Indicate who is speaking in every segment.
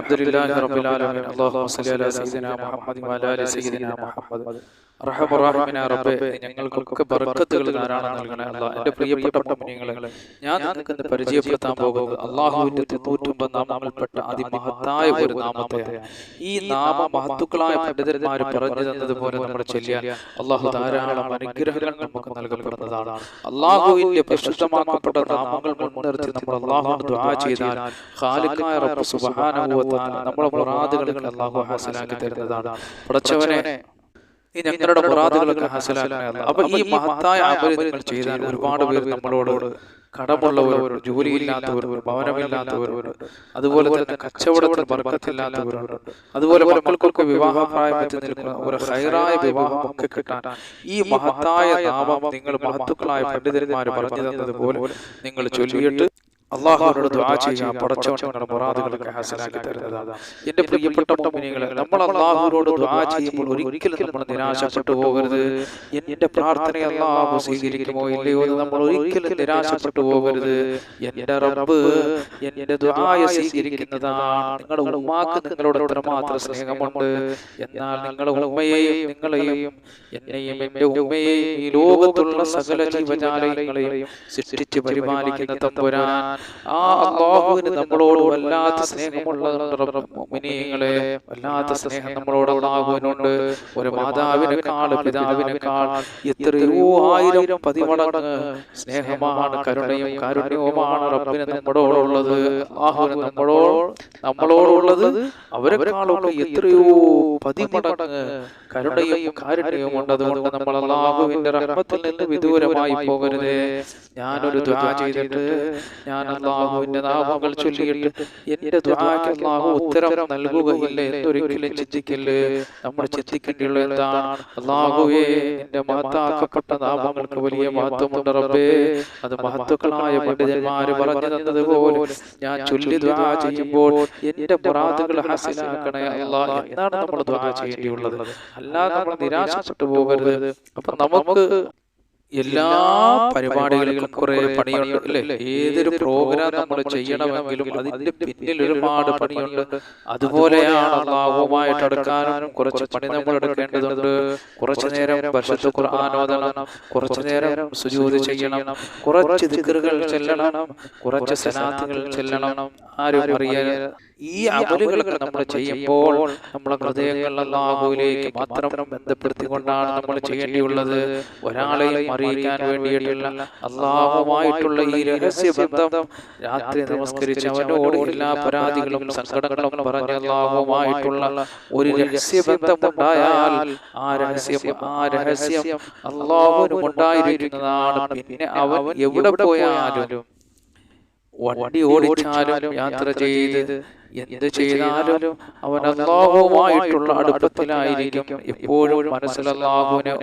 Speaker 1: അബ്ദുലില്ലാഹി റബ്ബിൽ ആലമീൻ. അല്ലാഹുമ്മ സ്വല്ലി അലാ സയ്യിദിനാ മുഹമ്മദി വഅലാ അലി സയ്യിദിനാ മുഹമ്മദ് ഞങ്ങൾക്കൊക്കെ ബർക്കത്തുകൾ ധാരാളം നൽകണേ അല്ല എന്റെ പ്രിയപ്പെട്ട മുനിങ്ങളെ ഞാൻ നിങ്ങൾക്ക് പരിചയപ്പെടുത്താൻ പോകുന്നത് അള്ളാഹുവിന്റെ തൊണ്ണൂറ്റൊമ്പത് നാമങ്ങളിൽപ്പെട്ട അതിമഹത്തായ ഒരു നാമത്തെയാണ്. ഈ നാമ മഹത്തുക്കളായ പണ്ഡിതന്മാർ പറഞ്ഞു തന്നതുപോലെ നമ്മൾ ചെല്ലിയാൽ അള്ളാഹു ധാരാളം അനുഗ്രഹങ്ങൾ നമുക്ക് നൽകപ്പെടുന്നതാണ്. അള്ളാഹുവിന്റെ പ്രശസ്തമാക്കപ്പെട്ട നാമങ്ങൾ മുൻനിർത്തി നമ്മൾ അള്ളാഹു ദുആ ചെയ്താൽ ഖാലിഖായ റബ്ബ് സുബ്ഹാനഹു വ തആല നമ്മുടെ മുറാദുകളൊക്കെ അള്ളാഹു ഹാസിലാക്കി തരുന്നതാണ്. പടച്ചവനെ ഈ ഞങ്ങളുടെ മുറാദുകളൊക്കെ ഹാസിലാക്കണമല്ല അപ്പൊ ഈ മഹത്തായ അമൽ നിങ്ങൾ ചെയ്താൽ ഒരുപാട് പേര് നമ്മളോട് കടമുള്ളവർ ജോലിയില്ലാത്തവർ ഭവനമില്ലാത്തവർ അതുപോലെ തന്നെ കച്ചവടത്തിന് ബർക്കത്തില്ലാത്തവരുണ്ട് അതുപോലെ മക്കൾക്കൊക്കെ വിവാഹപ്രായത്തിൽ നിൽക്കുന്ന ഒരു ഹൈറായ വിവാഹം ഒക്കെ കിട്ടാൻ ഈ മഹത്തായ നാമം നിങ്ങൾ മഹത്തുക്കളായ പണ്ഡിതന്മാർ പറഞ്ഞു തന്നതുപോലെ നിങ്ങൾ ചൊല്ലിയിട്ട് അള്ളാഹുവിനോട് ദുആ ചെയ്യുക പടച്ചവങ്ങളുടെ മുറാദുകളൊക്കെ ഹാസിലാക്കി തരുന്നതാണ്. എന്റെ പ്രിയപ്പെട്ട മുഅ്മിനീങ്ങളെ നമ്മൾ അള്ളാഹുവിനോട് ദുആ ചെയ്യുമ്പോൾ ഒരിക്കലും നമ്മൾ നിരാശപ്പെട്ടു പോകരുത്. എന്റെ പ്രാർത്ഥന അള്ളാഹു സ്വീകരിക്കുമോ ഇല്ലയോ എന്ന് നമ്മൾ ഒരിക്കലും നിരാശപ്പെട്ടു പോകരുത്. എന്റെ റബ്ബ് എന്റെ ദുആയെ സ്വീകരിക്കുന്നതാണ്. നിങ്ങളുടെ ഉമ്മാക്ക് നിങ്ങളോട് എത്രമാത്രം സ്നേഹമുണ്ട്. എന്നാൽ നിങ്ങളുടെ ഉമ്മയെയും നിങ്ങളെയും എന്നെയും എന്റെ ഉമ്മയെയും ഈ ലോകത്തുള്ള സകല ജീവജാലങ്ങളെയും സൃഷ്ടിച്ച് പരിപാലിക്കുന്ന തമ്പുരാൻ ആ അള്ളാഹുവിന് നമ്മളോട് വല്ലാത്ത സ്നേഹമുള്ള മുനിയങ്ങളെ വല്ലാത്ത സ്നേഹം നമ്മളോട് അള്ളാഹുവിനുണ്ട് ഒരു മാതാവിനേക്കാൾ പിതാവിനേക്കാൾ എത്രയോ ആയിരം പതിമടങ്ങ് സ്നേഹമാണ് കരുണയും കാരുണ്യവുമാണ് റബ്ബിന് നമ്മളോടുള്ളത് അള്ളാഹുവിന് നമ്മളോട് നമ്മളോടുള്ളത് അവരെക്കാളൊക്കെ എത്രയോ പതിമടങ്ങ് കരുണയും കാരുണ്യവും ഉണ്ട് അതുകൊണ്ട് നമ്മൾ അള്ളാഹുവിന്റെ റഹ്മത്തിൽ നിന്ന് വിദൂരമായി പോകരുത്. ഞാനൊരു ദുആ ചെയ്തിട്ട് ഞാൻ അള്ളാഹുവിന്റെ നാമങ്ങൾ ചൊല്ലിയിട്ട് എന്റെ ദുആക്ക് അള്ളാഹു ഉത്തരം നൽകുകയില്ല എന്നൊരിക്കലും ചിന്തിക്കൽ നമ്മൾ ചിന്തിക്കേണ്ടിയുള്ള എന്താണ്? അള്ളാഹുവേ എന്റെ മഹത്താക്കപ്പെട്ട നാമങ്ങൾക്ക് വലിയ മഹത്വമുണ്ട് റബ്ബേ. അത് മഹത്വക്കളായ പണ്ഡിതന്മാര് പറഞ്ഞു തന്നതുപോലെ ഞാൻ ചൊല്ലി ദുആ ചെയ്യുമ്പോൾ എന്റെ മുറാദുകൾ ഹാസിലാക്കണേ അള്ളാഹ് എന്നാണ് നമ്മൾ ദുആ ചെയ്യേണ്ടിയുള്ളത്? അല്ലാതെ നമ്മൾ നിരാശപ്പെട്ടു പോകരുത്. അപ്പൊ നമുക്ക് എല്ലാ പരിപാടികൾക്കും കുറെ പണിയുണ്ട് അല്ലേ ഏതൊരു പ്രോഗ്രാം നമ്മൾ ചെയ്യണമെങ്കിലും അതിന്റെ പിന്നിൽ ഒരുപാട് പണിയുണ്ട്. അതുപോലെയാണ് അള്ളാഹുമായിട്ട് അടുക്കാനും കുറച്ച് പണി നമ്മൾ എടുക്കേണ്ടതുണ്ട്. കുറച്ചു നേരം പരിശുദ്ധ ഖുർആാനോദനം കുറച്ചു നേരം സുജൂതി ചെയ്യണം കുറച്ച് ദിക്കറുകൾ ചെല്ലണം കുറച്ച് സനാത്തുകൾ ചെല്ലണം ആരും അറിയാൻ ഈ അമലുകളൊക്കെ നമ്മൾ ചെയ്യുമ്പോൾ നമ്മളെ ഹൃദയങ്ങളിലേക്ക് മാത്രം ബന്ധപ്പെടുത്തിക്കൊണ്ടാണ് നമ്മൾ ചെയ്യേണ്ടിയുള്ളത്. ഒരാളെയും അറിയിക്കാൻ വേണ്ടിയിട്ടുള്ള അള്ളാഹുമായിട്ടുള്ള ഈ രഹസ്യ ബന്ധം രാത്രി നമസ്കരിച്ച് അവനോട് എല്ലാ പരാതികളും സങ്കടങ്ങളും പറഞ്ഞ അള്ളാഹുമായിട്ടുള്ള ഒരു രഹസ്യ ബന്ധം ഉണ്ടായാൽ ആ രഹസ്യം ആ രഹസ്യം അള്ളാഹുവിനും ഉണ്ടായിരിക്കുന്നതാണ്. പിന്നെ അവൻ എവിടെ പോയാലും വണ്ടി ഓടിച്ചാലും യാത്ര ചെയ്ത് എന്ത് ചെയ്താലും അവൻ അള്ളാഹുവുമായിട്ടുള്ള അടുപ്പത്തിലായിരിക്കും. എപ്പോഴും മനസ്സിൽ അള്ളാഹുവിന്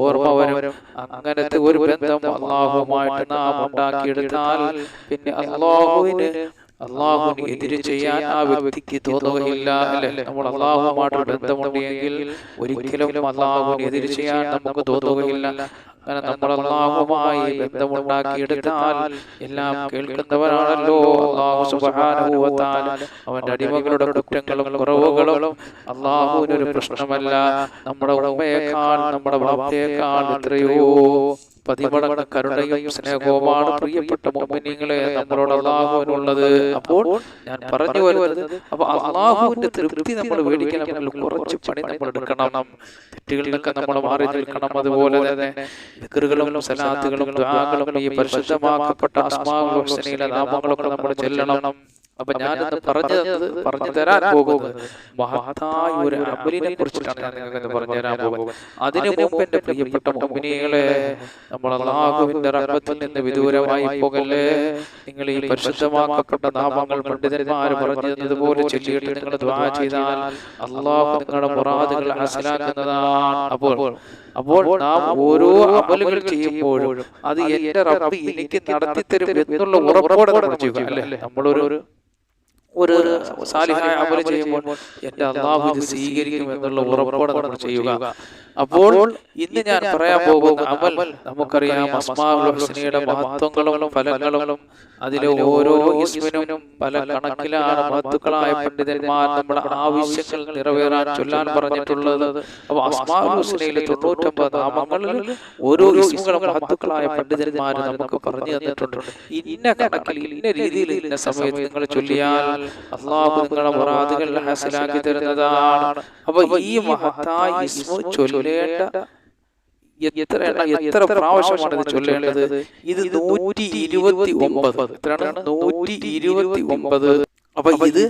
Speaker 1: ഓർമ്മ വരും. അങ്ങനത്തെ ഒരു ബന്ധം അള്ളാഹുവുമായിട്ട് നാം ഉണ്ടാക്കിയെടുത്താൽ പിന്നെ അള്ളാഹുവിന് അള്ളാഹുവിന് എതിര് ചെയ്യാൻ ആ വ്യക്തിക്ക് തോന്നുകയില്ല അല്ലെ? നമ്മൾ അള്ളാഹുമായിട്ട് ബന്ധമുണ്ടെങ്കിൽ ഒരിക്കലും അള്ളാഹുവിന് എതിര് ചെയ്യാൻ നമുക്ക് തോന്നുകയില്ല. അങ്ങനെ നമ്മൾ അള്ളാഹുമായി ബന്ധമുണ്ടാക്കിയെടുത്താൽ എല്ലാം കേൾക്കുന്നവരാണല്ലോ. അള്ളാഹു സുബാനുഭവത്താൽ അവന്റെ അടിമകളുടെ കുറ്റങ്ങളും കുറവുകളും അള്ളാഹുവിനൊരു പ്രശ്നമല്ല. നമ്മുടെ ഉമ്മയേക്കാൾ നമ്മുടെ ബാപ്പയേക്കാൾ എത്രയോ പതിമടങ്ങ് കരുണയും സ്നേഹവുമാണ് പ്രിയപ്പെട്ട മോമിനിങ്ങളെ നമ്മളോട് അള്ളാഹുവിനുള്ളത്. അപ്പോൾ ഞാൻ പറഞ്ഞു വരുന്നത് അപ്പൊ അള്ളാഹുവിന്റെ തൃപ്തി നമ്മൾ മേടിക്കണമെങ്കിൽ കുറച്ച് പണി നമ്മൾ എടുക്കണം. തെറ്റുകളിലൊക്കെ നമ്മൾ മാറി നിൽക്കണം. അതുപോലെ തന്നെ വിക്രുകളും സലാത്തുകളും ദ്വാകളും ഈ പരിശുദ്ധമാക്കപ്പെട്ട അസ്മാവുലെ നാമങ്ങളൊക്കെ നമ്മൾ ചെല്ലണം. അപ്പൊ ഞാനത് പറഞ്ഞു തന്നത് പറഞ്ഞു തരാൻ പോകുന്നത് മഹത്തായ ഒരു അമലിനെ കുറിച്ചിട്ടാണ് ഞാൻ നിങ്ങൾക്ക് പറഞ്ഞു തരാൻ പോകുന്നത്. അതിനു മുമ്പ് എന്റെ പ്രിയപ്പെട്ട മുമ്പിനികളെ നമ്മൾ അള്ളാഹുവിന്റെ റഹ്മത്തിൽ നിന്ന് വിദൂരമായി പോകല്ലേ? നിങ്ങൾ ഈ പരിശുദ്ധമാക്കപ്പെട്ട നാമങ്ങൾ പണ്ഡിതന്മാർ പറഞ്ഞു തന്നതുപോലെ ചൊല്ലിയിട്ട് നിങ്ങൾ ദ്വാ ചെയ്താൽ അള്ളാഹു നിങ്ങളുടെ മുറാദുകൾ ഹാസിലാക്കുന്നതാണ്. അപ്പോൾ അപ്പോൾ നാം ഓരോ അമലുകൾ ചെയ്യുമ്പോഴും അത് എന്റെ റബ്ബ് എനിക്ക് നടത്തി തരും എന്നുള്ള ഉറപ്പോടെ നമ്മൾ ചെയ്യുക അല്ലേ? നമ്മളൊരു ഒരു സാലിഹായ അമൽ ചെയ്യുമ്പോൾ എന്റെ അള്ളാഹു ഇത് സ്വീകരിക്കും എന്നുള്ള ഉറപ്പോടെ നമ്മൾ ചെയ്യുക. അപ്പോൾ ഇന്ന് ഞാൻ പറയാൻ പോകുന്ന അമൽ നമുക്കറിയാം അസ്മാഉൽ ഹുസ്നയുടെ മഹത്വങ്ങളും ഫലങ്ങളും അതിലെ ഓരോ ഇസ്മിനും പല കണക്കിലാണ് മഹത്തുക്കളായ പണ്ഡിതന്മാർ നമ്മുടെ ആവശ്യങ്ങൾ നിറവേറാൻ ചൊല്ലാൻ പറഞ്ഞിട്ടുള്ളത് അപ്പൊ അസ്മാഉൽ ഹുസ്നയിലെ തൊണ്ണൂറ്റൊമ്പത് നാമങ്ങളിൽ ഓരോ ഇസ്മുകളും മഹത്തുക്കളായ പണ്ഡിതന്മാർ നമുക്ക് പറഞ്ഞു തന്നിട്ടുണ്ട്. ഇന്ന കണക്കിൽ ഇന്ന രീതിയിൽ ഇന്ന സമയത്ത് നിങ്ങൾ ചൊല്ലിയാൽ അള്ളാഹു നിങ്ങളെ മുറാദുകൾ ഹാസിലാക്കി തരുന്നതാണ്. അപ്പൊ ഈ മഹത്തായ ഇസ്മു ചൊല്ലേണ്ട എത്ര എത്ര പ്രാവശ്യമാണ് ഇത് ചൊല്ലേണ്ടത്? ഇത് നൂറ്റി ഇരുപത്തി ഒമ്പത് എത്രയാണ് നൂറ്റി ഇരുപത്തി ഒമ്പത് അപ്പൊ ഇത്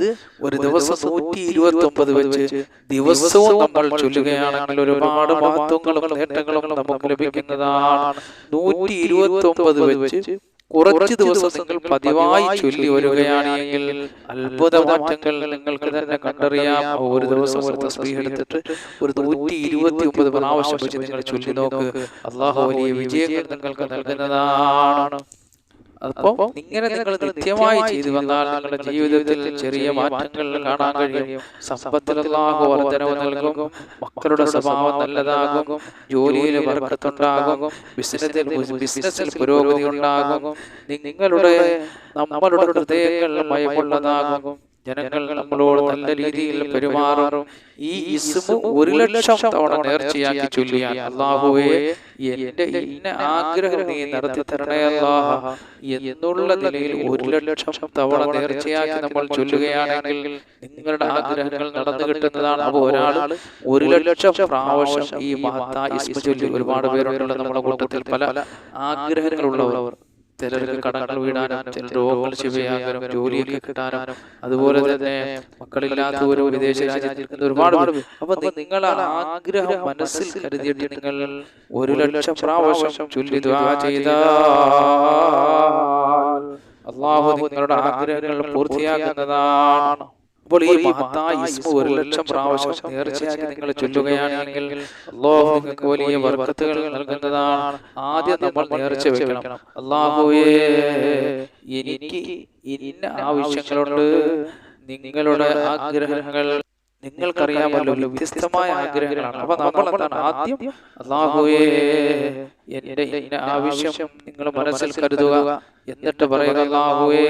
Speaker 1: ഒരു ദിവസം നൂറ്റി ഇരുപത്തി ഒമ്പത് വെച്ച് ദിവസവും നമ്മൾ ചൊല്ലുകയാണെങ്കിൽ ഒരുപാട് മഹത്വങ്ങളും നേട്ടങ്ങളും നമുക്ക് ലഭിക്കുന്നതാണ്. നൂറ്റി ഇരുപത്തി ഒമ്പത് വെച്ച് കുറച്ച് ദിവസം നിങ്ങൾ പതിവായി ചൊല്ലി വരികയാണെങ്കിൽ അത്ഭുത മാറ്റങ്ങൾ നിങ്ങൾക്ക് തന്നെ കണ്ടറിയാം. ഒരു ദിവസം ഒരു തസ്ബീഹ് എടുത്തിട്ട് ഒരു നൂറ്റി ഇരുപത്തി ഒമ്പത് പ്രാവശ്യം വെച്ച് നിങ്ങൾ ചൊല്ലി നോക്ക്. അള്ളാഹു വലിയ വിജയങ്ങൾ നിങ്ങൾക്ക് നൽകുന്നതാണ്. അപ്പോൾ ഇങ്ങനെ നിങ്ങൾ നിത്യമായി ചെയ്തു വന്നാൽ നിങ്ങളുടെ ജീവിതത്തിൽ ചെറിയ മാറ്റങ്ങൾ കാണാൻ കഴിയും. വർധനവ് നൽകും. മക്കളുടെ സ്വഭാവം നല്ലതാകും. ജോലിയിൽ വർക്കത്തുണ്ടാകും ബിസിനസ്സിൽ ബിസിനസ്സിൽ പുരോഗതി ഉണ്ടാകും. നിങ്ങളുടെ നമ്മളുടെ ഹൃദയങ്ങൾ മയമുള്ളതാകും ജനങ്ങൾ നമ്മളോട് നല്ല രീതിയിൽ പെരുമാറും. ഈ ഇസ്മു ഒരു ലക്ഷം തവണ നേർച്ചയാക്കി ചൊല്ലിയാൽ അള്ളാഹുവേ എന്റെ ഇന്ന ആഗ്രഹം നീ നടത്തി തരണേ അള്ളാഹ. എന്നുള്ള നിലയിൽ ഒരു ലക്ഷം തവണ നേർച്ചയാക്കി നമ്മൾ ചൊല്ലുകയാണെങ്കിൽ നിങ്ങളുടെ ആഗ്രഹങ്ങൾ നടന്നു കിട്ടുന്നതാണ്. അപ്പോൾ ഒരാൾ ഒരു ലക്ഷം പ്രാവശ്യം ഈ മഹത്തായ ഇസ്മു ചൊല്ലി ഒരുപാട് പേരുണ്ടല്ലോ നമ്മുടെ കൂട്ടത്തിൽ. പല ആഗ്രഹങ്ങളുള്ളവർ. ചിലർക്ക് കടങ്ങൾ വീടാനും ചില രോഗങ്ങൾ ശിവയാകാനും ജോലിയൊക്കെ കിട്ടാനും അതുപോലെ തന്നെ മക്കളില്ലാത്തവരും വിദേശ രാജ്യത്തിൽ ഒരുപാട് അപ്പൊ നിങ്ങളെ ആഗ്രഹം മനസ്സിൽ കരുതിയിട്ട് നിങ്ങൾ ഒരു ലക്ഷം പ്രാവശ്യം ചൊല്ലി ചെയ്ത അള്ളാഹു നിങ്ങളുടെ ആഗ്രഹങ്ങൾ പൂർത്തിയാക്കുന്നതാണ്. അപ്പോൾ ഈ മഹത്തായ ഇസ്മു ഒരു ലക്ഷം പ്രാവശ്യം നേർച്ചയാക്കി നിങ്ങൾ ചൊല്ലുകയാണെങ്കിൽ അള്ളാഹു നിങ്ങൾക്ക് വലിയ വർക്കത്തുകൾ നൽകുന്നതാണ്. ആദ്യം നമ്മൾ നേർച്ച വെക്കണം. അള്ളാഹുവേ എനിക്ക് ഇന്ന ആവശ്യങ്ങളുണ്ട്. നിങ്ങളുടെ ആഗ്രഹങ്ങൾ നിങ്ങൾക്കറിയാമല്ലോ വ്യത്യസ്തമായ ആഗ്രഹങ്ങളാണ്. അപ്പൊ നമ്മൾ എന്താണ് ആദ്യം അള്ളാഹുവേ എന്റെ ഇന്ന ആവശ്യം നിങ്ങൾ മനസ്സിൽ കരുതുക. എന്നിട്ട് പറയുക അള്ളാഹുവേ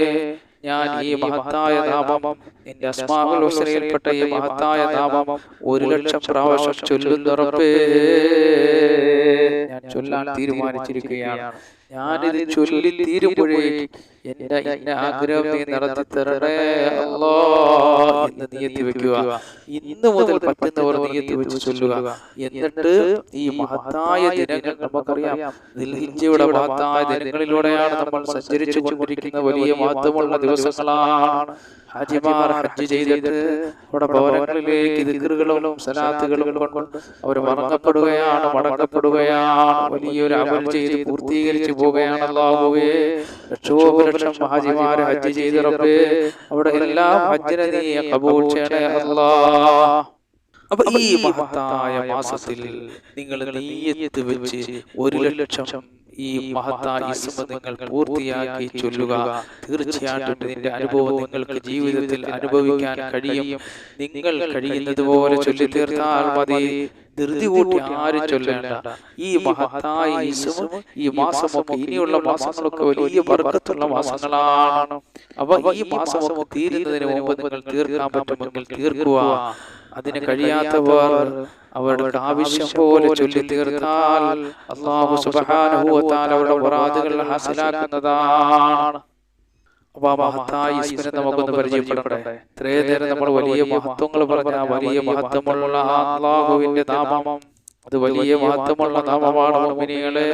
Speaker 1: ഞാൻ ഈ മഹത്തായ നാമം എന്റെ അസ്മാവുൽ ഹുസനയിൽപ്പെട്ട ഈ മഹത്തായ നാമം ഒരു ലക്ഷം പ്രാവശ്യം ചൊല്ലുന്നുറപ്പേ. ഞാൻ ചൊല്ലാൻ തീരുമാനിച്ചിരിക്കുകയാണ്. ഞാനിത് ചൊല്ലി തീരുമ്പോഴേ എന്റെ ഇന്ന ആഗ്രഹം നീ നടത്തി തരണേ അല്ലോ എന്ന് നീയത്തി വെക്കുക. ഇന്ന് മുതൽ പറ്റുന്നവർ നീയത്തി വെച്ച് ചൊല്ലുക? എന്നിട്ട് ഈ മഹത്തായ ദിനങ്ങൾ നമുക്കറിയാം. ദിൽഹിജയുടെ മഹത്തായ ദിനങ്ങളിലൂടെയാണ് നമ്മൾ സഞ്ചരിച്ചു കൊണ്ടിരിക്കുന്ന വലിയ മഹത്വമുള്ള ദിവസങ്ങളാണ് ഹാജിമാർ ഹജ്ജ് ചെയ്തിട്ട് അവിടെ ഭവനങ്ങളിലേക്ക് ദിക്കറുകളും സലാത്തുകളും കൊണ്ട് അവർ മറങ്ങപ്പെടുകയാണ് മടങ്ങപ്പെടുകയാണ് വലിയൊരു അമൽ ചെയ്ത് പൂർത്തീകരിച്ചു പോവുകയാണ് അല്ലാഹുവേ ലക്ഷോപലക്ഷം ഹാജിമാർ ഹജ്ജ് ചെയ്ത് റബ്ബേ അവിടെ എല്ലാം ഹജ്ജിനെ നീ കബൂൾ ചെയ്യണേ അല്ലാ അപ്പൊ ഈ മഹത്തായ മാസത്തിൽ നിങ്ങൾ നീയത്ത് വെച്ച് ഒരു ലക്ഷം ഈ മഹത്തായ നിങ്ങൾ പൂർത്തിയാക്കി ചൊല്ലുക. തീർച്ചയായിട്ടും ഇതിന്റെ അനുഭവം നിങ്ങൾക്ക് ജീവിതത്തിൽ അനുഭവിക്കാൻ കഴിയും. നിങ്ങൾ കഴിയുന്നത് പോലെ ചൊല്ലി തീർത്താൽ മതി. ധൃതി കൂട്ടി ആരും ചൊല്ലേണ്ട. ഈ മഹത്തായ ഇസ്മ ഈ മാസമൊക്കെ ഇനിയുള്ള മാസങ്ങളൊക്കെ വലിയ വർഗത്തുള്ള മാസങ്ങളാണ്. അപ്പൊ ഈ മാസമൊക്കെ തീരുന്നതിന് മുമ്പ് നിങ്ങൾ തീർക്കാൻ പറ്റുമെങ്കിൽ തീർക്കുക. അതിന് കഴിയാത്തവർ അവരുടെ ആവശ്യം പോലെ ചൊല്ലി തീർത്താൽ അള്ളാഹു സുബാനുഭവത്താൽ അവരുടെ മുറാദുകൾ ഹാസിലാക്കുന്നതാണ്. അപ്പൊ ആ മഹത്തായ ഈശ്വരനെ നമുക്കൊന്ന് പരിചയപ്പെടട്ടെ. ഇത്രയും നേരം നമ്മൾ വലിയ മഹത്വങ്ങൾ പറഞ്ഞ വലിയ മഹത്വമുള്ള അള്ളാഹുവിന്റെ നാമം അത് വലിയ മഹത്വമുള്ള നാമമാണ് മുഅ്മിനീങ്ങളെ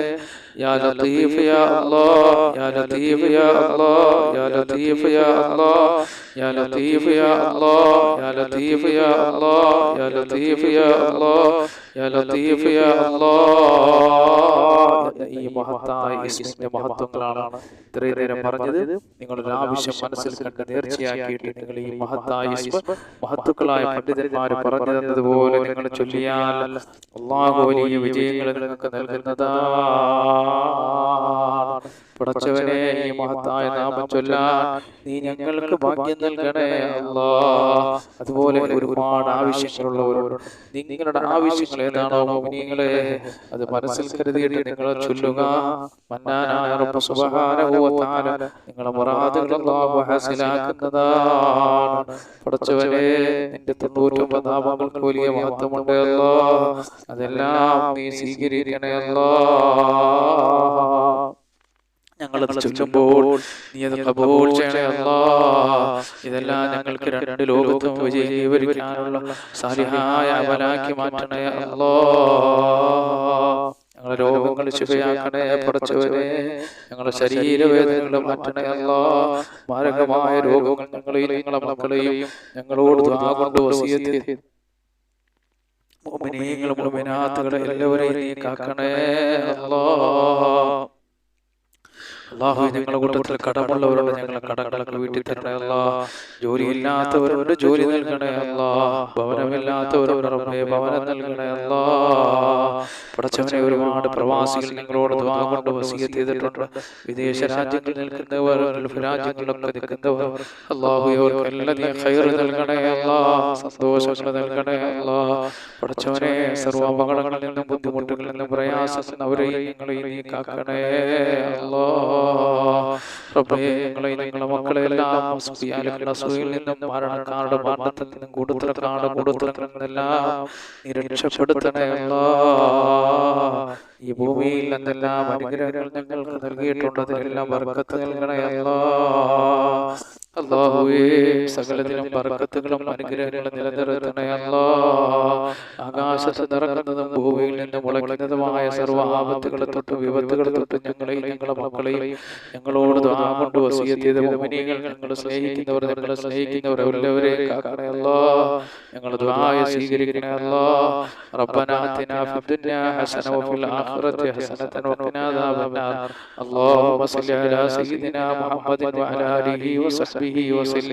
Speaker 1: യാ ലതീഫ് യാ അല്ലാഹ് യാ ലതീഫ് യാ അല്ലാഹ് യാ ലതീഫ് യാ അല്ലാഹ് യാ ലതീഫ് യാ അല്ലാഹ് യാ ലതീഫ് യാ അല്ലാഹ് യാ ലതീഫ് യാ അല്ലാഹ് യാ ലതീഫ് യാ അല്ലാഹ് ഈ മഹത്തായ ഇസ്മിന്റെ മഹത്വങ്ങളാണ് ഇത്രയും നേരം പറഞ്ഞത്. നിങ്ങളുടെ ആവശ്യം മനസ്സിൽ കണ്ട് നേർച്ചയാക്കിയിട്ട് നിങ്ങൾ ഈ മഹത്തായ മഹത്തുക്കളായ പണ്ഡിതന്മാർ പറഞ്ഞു തന്നതുപോലെ നിങ്ങൾ ചൊല്ലിയാൽ അള്ളാഹു വലിയ വിജയങ്ങൾ നിങ്ങൾക്ക് നൽകുന്നതാണ്. പടച്ചവനെ ഈ മഹത്തായ നാമം ചൊല്ലാൻ നീ ഞങ്ങൾക്ക് ഭാഗ്യം നൽകണേ അല്ലാ. അതുപോലെ ഒരുപാട് ആവശ്യങ്ങളുള്ളവരോട് നിങ്ങളുടെ ആവശ്യങ്ങൾ ഏതാണോ മോമിനിങ്ങളെ അത് മനസ്സിൽ കരുതിയിട്ട് നിങ്ങൾ ചൊല്ലുക. മന്നാനായ റബ്ബ് സുബ്ഹാനഹു വ തആല. നിങ്ങളെ മുറാദുകൾ അല്ലാഹു ഹാസിലാക്കുന്നതാണ്. പടച്ചവനെ നിന്റെ തൊണ്ണൂറ്റൊമ്പത് നാമങ്ങൾക്ക് വലിയ മഹത്വമുണ്ട് അല്ലാ അതെല്ലാം നീ സ്വീകരിക്കണേ അല്ലാ ഞങ്ങൾ ചൊല്ലുമ്പോൾ നീ അത് കബൂൾ ചെയ്യണേ അല്ലാ. ഇതെല്ലാം ഞങ്ങൾക്ക് രണ്ട് ലോകത്തും വിജയീകരിക്കാനുള്ള സാലിഹായ അമലാക്കി മാറ്റണേ അല്ലാ. ഞങ്ങളുടെ രോഗങ്ങൾ ശുഭയാക്കണേ പടച്ചവനെ. ഞങ്ങളുടെ ശരീരവേദനകൾ മാറ്റണേ അല്ലാ. മാരകമായ രോഗങ്ങൾ ഞങ്ങളെയും ഞങ്ങളുടെ മക്കളെയും ഞങ്ങളോട് ആകൊണ്ട് കൊണ്ട് വസിയത്തിൽ എല്ലാവരെയും നീ കാക്കണേ അല്ലാ. അള്ളാഹു ഞങ്ങളുടെ കൂട്ടത്തിൽ കടമുള്ളവരോട് ഞങ്ങളെ കടങ്ങളൊക്കെ വീട്ടിൽ തരണേ അല്ലാ ജോലിയില്ലാത്തവരോട് ജോലി നൽകണേ അല്ലാ ഭവനമില്ലാത്തവരോട് ഭവനം നൽകണേ അല്ലാ പടച്ചവനെ ഒരുപാട് പ്രവാസികൾ നിങ്ങളോട് ദ്വാ കൊണ്ട് വസീയത്ത് ചെയ്തിട്ടുണ്ട്. വിദേശ രാജ്യങ്ങളിൽ നിൽക്കുന്നവർ ഗൾഫ് രാജ്യങ്ങളിലൊക്കെ നിൽക്കുന്നവർ അള്ളാഹു അവർക്കെല്ലാം നീ ഖൈർ നൽകണേ അല്ലാ സന്തോഷങ്ങൾ നൽകണേ അല്ലാ പടച്ചവനെ സർവ അപകടങ്ങളിൽ നിന്നും ബുദ്ധിമുട്ടുകളിൽ നിന്നും പ്രയാസത്തിൽ അവരെയും നിങ്ങളെയും നീ കാക്കണേ അല്ലാ ഈ ഭൂമിയിൽ എന്തെല്ലാം അനുഗ്രഹങ്ങൾ ഞങ്ങൾക്ക് നൽകിയിട്ടുണ്ട്. അതിലെല്ലാം ബർക്കത്ത് നൽകണേ അല്ലാ. അള്ളാഹുവേ സകലത്തിലും പറക്കത്തുകളും അനുഗ്രഹങ്ങളും നിലനിർത്തണേ അല്ലാ ആകാശത്ത് നിറക്കുന്നതും ഭൂമിയിൽ നിന്ന് മുളയ്ക്കുന്നതുമായ സർവ ആപത്തുകളെ തൊട്ട് വിപത്തുകളെ തൊട്ട് ഞങ്ങളെയും ഞങ്ങളുടെ മക്കളെയും ഞങ്ങളോട് കൊണ്ട് വസീയത്തിയത് മോമിനികൾ ഞങ്ങൾ സ്നേഹിക്കുന്നവർ ഞങ്ങളെ സ്നേഹിക്കുന്നവർ എല്ലാവരെ കാക്കണേ അല്ലാ ഞങ്ങൾ ദ്വായ സ്വീകരിക്കണേ അല്ലാ റബ്ബന ആതിന ഫിദ്ദുനിയ ഹസന വഫിൽ ആഖിറതി ഹസനതൻ വഖിനാ അദാബന്നാർ അല്ലാഹുമ്മ സ്വല്ലി അലാ സയ്യിദിനാ മുഹമ്മദിൻ വഅലാ ആലിഹി വസഹ്ബിഹി وصحبه وسلم